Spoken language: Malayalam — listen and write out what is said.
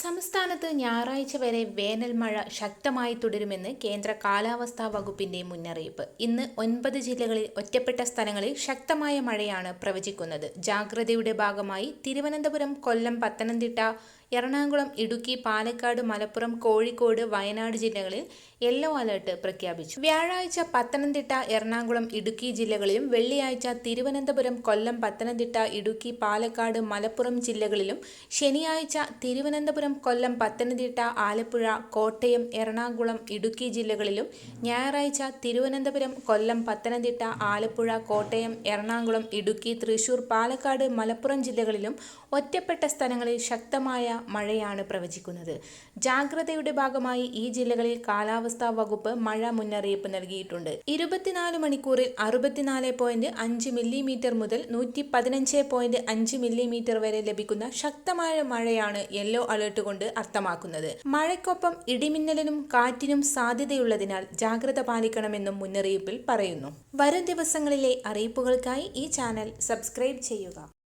സംസ്ഥാനത്ത് ഞായറാഴ്ച വരെ വേനൽ മഴ ശക്തമായി തുടരുമെന്ന് കേന്ദ്ര കാലാവസ്ഥാ വകുപ്പിന്റെ മുന്നറിയിപ്പ്. ഇന്ന് ഒൻപത് ജില്ലകളിൽ ഒറ്റപ്പെട്ട സ്ഥലങ്ങളിൽ ശക്തമായ മഴയാണ് പ്രവചിക്കുന്നത്. ജാഗ്രതയുടെ ഭാഗമായി തിരുവനന്തപുരം കൊല്ലം പത്തനംതിട്ട എറണാകുളം ഇടുക്കി പാലക്കാട് മലപ്പുറം കോഴിക്കോട് വയനാട് ജില്ലകളിൽ യെല്ലോ അലർട്ട് പ്രഖ്യാപിച്ചു. വ്യാഴാഴ്ച പത്തനംതിട്ട എറണാകുളം ഇടുക്കി ജില്ലകളിലും വെള്ളിയാഴ്ച തിരുവനന്തപുരം കൊല്ലം പത്തനംതിട്ട ഇടുക്കി പാലക്കാട് മലപ്പുറം ജില്ലകളിലും ശനിയാഴ്ച തിരുവനന്തപുരം കൊല്ലം പത്തനംതിട്ട ആലപ്പുഴ കോട്ടയം എറണാകുളം ഇടുക്കി ജില്ലകളിലും ഞായറാഴ്ച തിരുവനന്തപുരം കൊല്ലം പത്തനംതിട്ട ആലപ്പുഴ കോട്ടയം എറണാകുളം ഇടുക്കി തൃശൂർ പാലക്കാട് മലപ്പുറം ജില്ലകളിലും ഒറ്റപ്പെട്ട സ്ഥലങ്ങളിൽ ശക്തമായ മഴയാണ് പ്രവചിക്കുന്നത്. ജാഗ്രതയുടെ ഭാഗമായി ഈ ജില്ലകളിൽ കാലാവസ്ഥാ വകുപ്പ് മഴ മുന്നറിയിപ്പ് നൽകിയിട്ടുണ്ട്. ഇരുപത്തിനാല് മണിക്കൂറിൽ അറുപത്തിനാല് പോയിന്റ് അഞ്ച് മില്ലിമീറ്റർ മുതൽ നൂറ്റി പതിനഞ്ച് പോയിന്റ് അഞ്ച് മില്ലിമീറ്റർ വരെ ലഭിക്കുന്ന ശക്തമായ മഴയാണ് യെല്ലോ അലേർട്ട് കൊണ്ട് അർത്ഥമാക്കുന്നത്. മഴയ്ക്കൊപ്പം ഇടിമിന്നലിനും കാറ്റിനും സാധ്യതയുള്ളതിനാൽ ജാഗ്രത പാലിക്കണമെന്നും മുന്നറിയിപ്പിൽ പറയുന്നു. വരും ദിവസങ്ങളിലെ അറിയിപ്പുകൾക്കായി ഈ ചാനൽ സബ്സ്ക്രൈബ് ചെയ്യുക.